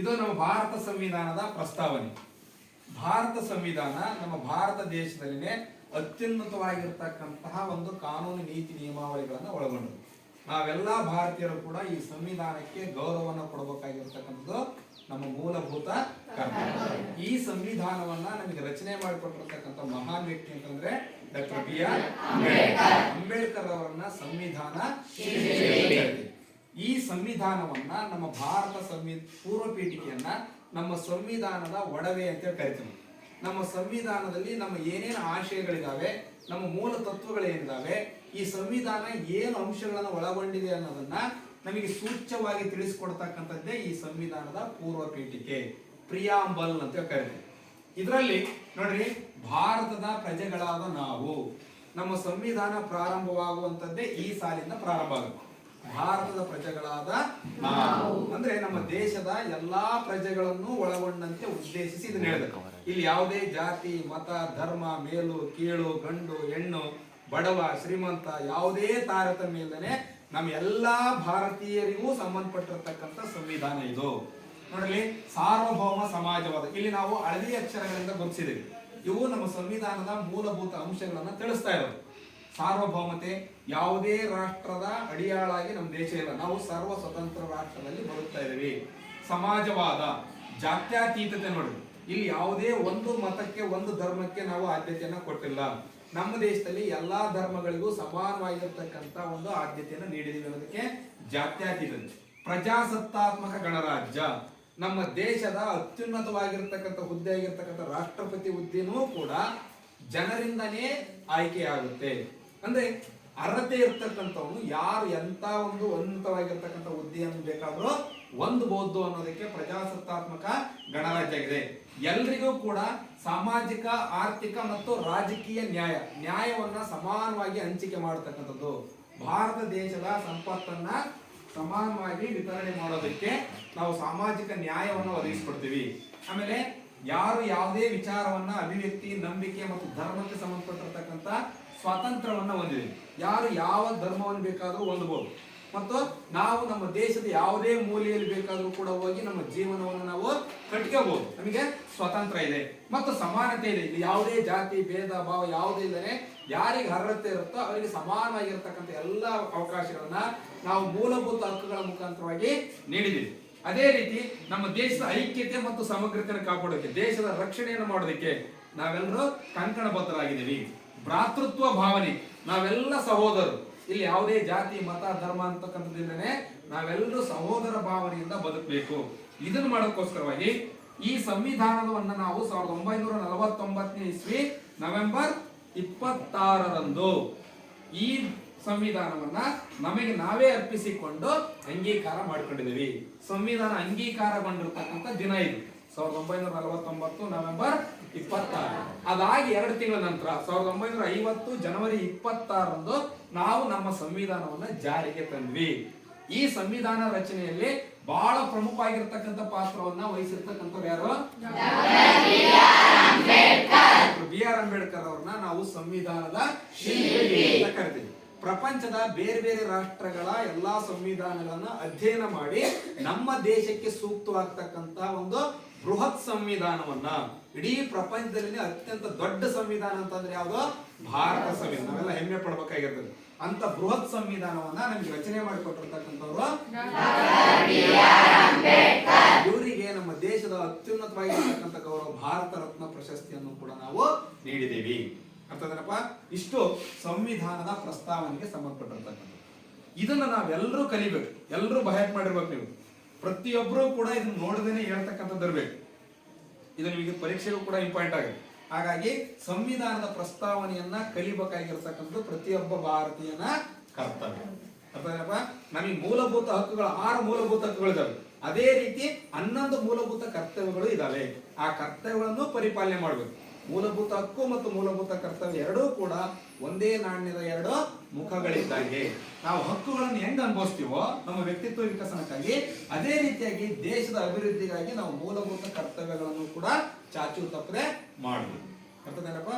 ಇದು ನಮ್ಮ ಭಾರತ ಸಂವಿಧಾನದ ಪ್ರಸ್ತಾವನೆ. ಭಾರತ ಸಂವಿಧಾನ ನಮ್ಮ ಭಾರತ ದೇಶದಲ್ಲಿನೇ ಅತ್ಯುನ್ನತವಾಗಿರ್ತಕ್ಕಂತಹ ಒಂದು ಕಾನೂನು ನೀತಿ ನಿಯಮಾವಳಿಗಳನ್ನು ಒಳಗೊಂಡು ನಾವೆಲ್ಲ ಭಾರತೀಯರು ಕೂಡ ಈ ಸಂವಿಧಾನಕ್ಕೆ ಗೌರವವನ್ನು ಕೊಡಬೇಕಾಗಿರ್ತಕ್ಕಂಥದ್ದು ನಮ್ಮ ಮೂಲಭೂತ ಕರ್ತವ್ಯ. ಈ ಸಂವಿಧಾನವನ್ನ ನಮಗೆ ರಚನೆ ಮಾಡಿಕೊಟ್ಟಿರ್ತಕ್ಕಂಥ ಮಹಾನ್ ವ್ಯಕ್ತಿ ಅಂತಂದ್ರೆ ಡಾಕ್ಟರ್ ಬಿ ಆರ್ ಅಂಬೇಡ್ಕರ್. ಅವರನ್ನ ಸಂವಿಧಾನ ಸಂವಿಧಾನವನ್ನ ನಮ್ಮ ಭಾರತ ಸಂವಿ ಪೂರ್ವ ಪೀಠಿಕೆಯನ್ನ ನಮ್ಮ ಸಂವಿಧಾನದ ಒಡವೆ ಅಂತ ಕರಿತೀವಿ. ನಮ್ಮ ಸಂವಿಧಾನದಲ್ಲಿ ನಮ್ಮ ಏನೇನು ಆಶಯಗಳಿದಾವೆ, ನಮ್ಮ ಮೂಲ ತತ್ವಗಳೇನಿದಾವೆ, ಈ ಸಂವಿಧಾನ ಏನು ಅಂಶಗಳನ್ನು ಒಳಗೊಂಡಿದೆ ಅನ್ನೋದನ್ನ ನಮಗೆ ಸೂಚ್ಯವಾಗಿ ತಿಳಿಸ್ಕೊಡ್ತಕ್ಕಂಥದ್ದೇ ಈ ಸಂವಿಧಾನದ ಪೂರ್ವ ಪೀಠಿಕೆ ಪ್ರಿಯಾಂಬಲ್ ಅಂತ ಕರಿತೀವಿ. ಇದರಲ್ಲಿ ನೋಡ್ರಿ, ಭಾರತದ ಪ್ರಜೆಗಳಾದ ನಾವು, ನಮ್ಮ ಸಂವಿಧಾನ ಪ್ರಾರಂಭವಾಗುವಂಥದ್ದೇ ಈ ಸಾಲಿಂದ ಪ್ರಾರಂಭ ಆಗುತ್ತೆ. ಭಾರತದ ಪ್ರಜೆಗಳಾದ ನಾವು. ಅಂದ್ರೆ ನಮ್ಮ ದೇಶದ ಎಲ್ಲಾ ಪ್ರಜೆಗಳನ್ನು ಒಳಗೊಂಡಂತೆ ಉದ್ದೇಶಿಸಿ ಇದನ್ನ ಹೇಳಬೇಕು. ಇಲ್ಲಿ ಯಾವುದೇ ಜಾತಿ ಮತ ಧರ್ಮ ಮೇಲು ಕೀಳು ಗಂಡು ಹೆಣ್ಣು ಬಡವ ಶ್ರೀಮಂತ ಯಾವುದೇ ತಾರತಮ್ಯ ಇಲ್ಲದೆ ನಮ್ಮ ಎಲ್ಲಾ ಭಾರತೀಯರಿಗೂ ಸಂಬಂಧಪಟ್ಟಿರತಕ್ಕಂತ ಸಂವಿಧಾನ ಇದು. ನೋಡಲಿ ಸಾರ್ವಭೌಮ ಸಮಾಜವಾದ. ಇಲ್ಲಿ ನಾವು ಹಳದಿ ಅಕ್ಷರಗಳಿಂದ ಗುರುತಿಸಿದ್ದೀವಿ. ಇವು ನಮ್ಮ ಸಂವಿಧಾನದ ಮೂಲಭೂತ ಅಂಶಗಳನ್ನ ತಿಳಿಸ್ತಾ ಇರೋದು. ಸಾರ್ವಭೌಮತೆ ಯಾವುದೇ ರಾಷ್ಟ್ರದ ಅಡಿಯಾಳಾಗಿ ನಮ್ಮ ದೇಶ ಇಲ್ಲ. ನಾವು ಸರ್ವ ಸ್ವತಂತ್ರ ರಾಷ್ಟ್ರದಲ್ಲಿ ಬರುತ್ತಾ ಇದ್ದೀವಿ. ಸಮಾಜವಾದ, ಜಾತ್ಯತೀತತೆ ನೋಡಿ. ಇಲ್ಲಿ ಯಾವುದೇ ಒಂದು ಮತಕ್ಕೆ, ಒಂದು ಧರ್ಮಕ್ಕೆ ನಾವು ಆದ್ಯತೆಯನ್ನು ಕೊಟ್ಟಿಲ್ಲ. ನಮ್ಮ ದೇಶದಲ್ಲಿ ಎಲ್ಲಾ ಧರ್ಮಗಳಿಗೂ ಸಮಾನವಾಗಿರ್ತಕ್ಕಂಥ ಒಂದು ಆದ್ಯತೆಯನ್ನು ನೀಡಿದೀವಿ ಅನ್ನೋದಕ್ಕೆ ಜಾತ್ಯತೀತತೆ. ಪ್ರಜಾಸತ್ತಾತ್ಮಕ ಗಣರಾಜ್ಯ. ನಮ್ಮ ದೇಶದ ಅತ್ಯುನ್ನತವಾಗಿರ್ತಕ್ಕಂಥ ಹುದ್ದೆ ಆಗಿರ್ತಕ್ಕಂಥ ರಾಷ್ಟ್ರಪತಿ ಹುದ್ದೆನೂ ಕೂಡ ಜನರಿಂದನೇ ಆಯ್ಕೆಯಾಗುತ್ತೆ. ಅಂದ್ರೆ ಅರ್ಹತೆ ಇರ್ತಕ್ಕಂಥವನು ಯಾರು ಎಂತ ಒಂದು ಉನ್ನತವಾಗಿರ್ತಕ್ಕಂಥ ಹುದ್ದೆಯನ್ನು ಬೇಕಾದ್ರೂ ಹೊಂದಬಹುದು ಅನ್ನೋದಕ್ಕೆ ಪ್ರಜಾಸತ್ತಾತ್ಮಕ ಗಣರಾಜ್ಯ ಆಗಿದೆ ಎಲ್ರಿಗೂ ಕೂಡ ಸಾಮಾಜಿಕ, ಆರ್ಥಿಕ ಮತ್ತು ರಾಜಕೀಯ ನ್ಯಾಯ, ನ್ಯಾಯವನ್ನ ಸಮಾನವಾಗಿ ಹಂಚಿಕೆ ಮಾಡತಕ್ಕಂಥದ್ದು. ಭಾರತ ದೇಶದ ಸಂಪತ್ತನ್ನ ಸಮಾನವಾಗಿ ವಿತರಣೆ ಮಾಡೋದಕ್ಕೆ ನಾವು ಸಾಮಾಜಿಕ ನ್ಯಾಯವನ್ನು ಒದಗಿಸ್ಕೊಡ್ತೀವಿ. ಆಮೇಲೆ ಯಾರು ಯಾವುದೇ ವಿಚಾರವನ್ನ ಅಭಿವ್ಯಕ್ತಿ, ನಂಬಿಕೆ ಮತ್ತು ಧರ್ಮಕ್ಕೆ ಸಂಬಂಧಪಟ್ಟಿರ್ತಕ್ಕಂಥ ಸ್ವಾತಂತ್ರ್ಯವನ್ನ ಹೊಂದಿದೆ ಯಾರು ಯಾವ ಧರ್ಮವನ್ನು ಬೇಕಾದರೂ ಹೊಂದಬಹುದು. ಮತ್ತು ನಾವು ನಮ್ಮ ದೇಶದ ಯಾವುದೇ ಮೂಲೆಯಲ್ಲಿ ಬೇಕಾದರೂ ಕೂಡ ಹೋಗಿ ನಮ್ಮ ಜೀವನವನ್ನು ನಾವು ಕಟ್ಕೋಬಹುದು. ನಮಗೆ ಸ್ವಾತಂತ್ರ್ಯ ಇದೆ. ಮತ್ತು ಸಮಾನತೆ ಇದೆ. ಇಲ್ಲಿ ಯಾವುದೇ ಜಾತಿ, ಭೇದ, ಭಾವ ಯಾವುದೇ ಇಲ್ಲದೆ ಯಾರಿಗೆ ಅರ್ಹತೆ ಇರುತ್ತೋ ಅವರಿಗೆ ಸಮಾನವಾಗಿರ್ತಕ್ಕಂಥ ಎಲ್ಲ ಅವಕಾಶಗಳನ್ನ ನಾವು ಮೂಲಭೂತ ಹಕ್ಕುಗಳ ಮುಖಾಂತರವಾಗಿ ನೀಡಿದ್ದೀವಿ. ಅದೇ ರೀತಿ ನಮ್ಮ ದೇಶದ ಐಕ್ಯತೆ ಮತ್ತು ಸಮಗ್ರತೆಯನ್ನು ಕಾಪಾಡೋಕೆ, ದೇಶದ ರಕ್ಷಣೆಯನ್ನು ಮಾಡೋದಕ್ಕೆ ನಾವೆಲ್ಲರೂ ಕಂಕಣಬದ್ಧರಾಗಿದ್ದೀವಿ. ಭ್ರಾತೃತ್ವ ಭಾವನೆ. ನಾವೆಲ್ಲ ಸಹೋದರರು. ಇಲ್ಲಿ ಯಾವುದೇ ಜಾತಿ, ಮತ, ಧರ್ಮ ಅಂತಕ್ಕಂಥದ್ದಿಲ್ಲದೆ ನಾವೆಲ್ಲರೂ ಸಹೋದರ ಭಾವನೆಯಿಂದ ಬದುಕಬೇಕು. ಇದನ್ನು ಮಾಡೋಕ್ಕೋಸ್ಕರವಾಗಿ ಈ ಸಂವಿಧಾನವನ್ನ ನಾವು ಸಾವಿರದ ಒಂಬೈನೂರ ನಲವತ್ತೊಂಬತ್ತನೇ ಇಸ್ವಿ ನವೆಂಬರ್ ಇಪ್ಪತ್ತಾರರಂದು ಈ ಸಂವಿಧಾನವನ್ನ ನಮಗೆ ನಾವೇ ಅರ್ಪಿಸಿಕೊಂಡು ಅಂಗೀಕಾರ ಮಾಡಿಕೊಂಡಿದ್ದೀವಿ. ಸಂವಿಧಾನ ಅಂಗೀಕಾರಗೊಂಡಿರ್ತಕ್ಕಂಥ ದಿನ ಇದು. ಸಾವಿರದ ಒಂಬೈನೂರ ನಲವತ್ತೊಂಬತ್ತು ನವೆಂಬರ್ ಇಪ್ಪತ್ತಾರು. ಅದಾಗಿ ಎರಡು ತಿಂಗಳ ನಂತರ ಸಾವಿರದ ಒಂಬೈನೂರ ಐವತ್ತು ಜನವರಿ ಇಪ್ಪತ್ತಾರರಂದು ನಾವು ನಮ್ಮ ಸಂವಿಧಾನವನ್ನು ಜಾರಿಗೆ ತಂದ್ವಿ. ಈ ಸಂವಿಧಾನ ರಚನೆಯಲ್ಲಿ ಬಹಳ ಪ್ರಮುಖವಾಗಿರ್ತಕ್ಕಂಥ ಪಾತ್ರವನ್ನ ವಹಿಸಿರ್ತಕ್ಕಂಥವ್ರು ಯಾರು? ಬಿ ಆರ್ ಅಂಬೇಡ್ಕರ್ ಅವ್ರನ್ನ ನಾವು ಸಂವಿಧಾನದ ಕರಿತೀವಿ. ಪ್ರಪಂಚದ ಬೇರೆ ಬೇರೆ ರಾಷ್ಟ್ರಗಳ ಎಲ್ಲಾ ಸಂವಿಧಾನಗಳನ್ನ ಅಧ್ಯಯನ ಮಾಡಿ ನಮ್ಮ ದೇಶಕ್ಕೆ ಸೂಕ್ತವಾಗ್ತಕ್ಕಂತ ಒಂದು ಬೃಹತ್ ಸಂವಿಧಾನವನ್ನ ಇಡೀ ಪ್ರಪಂಚದಲ್ಲಿ ಅತ್ಯಂತ ದೊಡ್ಡ ಸಂವಿಧಾನ ಅಂತಂದ್ರೆ ಯಾವುದು? ಭಾರತ ಸಂವಿಧಾನ. ನಾವೆಲ್ಲ ಹೆಮ್ಮೆ ಪಡ್ಬೇಕಾಗಿರ್ತದೆ. ಅಂತ ಬೃಹತ್ ಸಂವಿಧಾನವನ್ನ ನಮ್ಗೆ ರಚನೆ ಮಾಡಿಕೊಟ್ಟಿರ್ತಕ್ಕಂಥವ್ರು ಇವರಿಗೆ ನಮ್ಮ ದೇಶದ ಅತ್ಯುನ್ನತವಾಗಿರ್ತಕ್ಕಂಥ ಗೌರವ ಭಾರತ ರತ್ನ ಪ್ರಶಸ್ತಿಯನ್ನು ಕೂಡ ನಾವು ನೀಡಿದ್ದೀವಿ. ಅಂತಂದ್ರಪ್ಪ ಇಷ್ಟು ಸಂವಿಧಾನದ ಪ್ರಸ್ತಾವನೆಗೆ ಸಂಬಂಧಪಟ್ಟಿರ್ತಕ್ಕಂಥ ಇದನ್ನ ನಾವೆಲ್ಲರೂ ಕಲಿಬೇಕು. ಎಲ್ಲರೂ ಬಯಟ್ ಮಾಡಿರ್ಬೇಕು ನೀವು. ಪ್ರತಿಯೊಬ್ಬರು ಕೂಡ ಇದನ್ನು ನೋಡದೇನೆ ಹೇಳ್ತಕ್ಕಂಥದ್ದು ಬರಬೇಕು ಇದು ನಿಮಗೆ ಪರೀಕ್ಷೆಗೂ ಕೂಡ ಇಂಪಾರ್ಟೆಂಟ್ ಆಗುತ್ತೆ. ಹಾಗಾಗಿ ಸಂವಿಧಾನದ ಪ್ರಸ್ತಾವನೆಯನ್ನ ಕಲಿಬೇಕಾಗಿರ್ತಕ್ಕಂಥದ್ದು ಪ್ರತಿಯೊಬ್ಬ ಭಾರತೀಯನ ಕರ್ತವ್ಯ. ಅರ್ಥಪ್ಪ ನಮಗೆ ಮೂಲಭೂತ ಹಕ್ಕುಗಳು, ಆರು ಮೂಲಭೂತ ಹಕ್ಕುಗಳಿದಾವೆ ಅದೇ ರೀತಿ ಹನ್ನೊಂದು ಮೂಲಭೂತ ಕರ್ತವ್ಯಗಳು ಇದಾವೆ. ಆ ಕರ್ತವ್ಯಗಳನ್ನು ಪರಿಪಾಲನೆ ಮಾಡಬೇಕು. ಮೂಲಭೂತ ಹಕ್ಕು ಮತ್ತು ಮೂಲಭೂತ ಕರ್ತವ್ಯ ಎರಡೂ ಕೂಡ ಒಂದೇ ನಾಣ್ಯದ ಎರಡು ಮುಖಗಳಿದ್ದಂಗೆ ನಾವು ಹಕ್ಕುಗಳನ್ನು ಹೆಂಗ್ ಅನುಭವಿಸ್ತೀವೋ ನಮ್ಮ ವ್ಯಕ್ತಿತ್ವ ವಿಕಸನಕ್ಕಾಗಿ ಅದೇ ರೀತಿಯಾಗಿ ದೇಶದ ಅಭಿವೃದ್ಧಿಗಾಗಿ ನಾವು ಮೂಲಭೂತ ಕರ್ತವ್ಯಗಳನ್ನು ಕೂಡ ಚಾಚು ತಪ್ಪದೆ ಮಾಡಬೇಕು ಅರ್ಥದೇನಪ್ಪ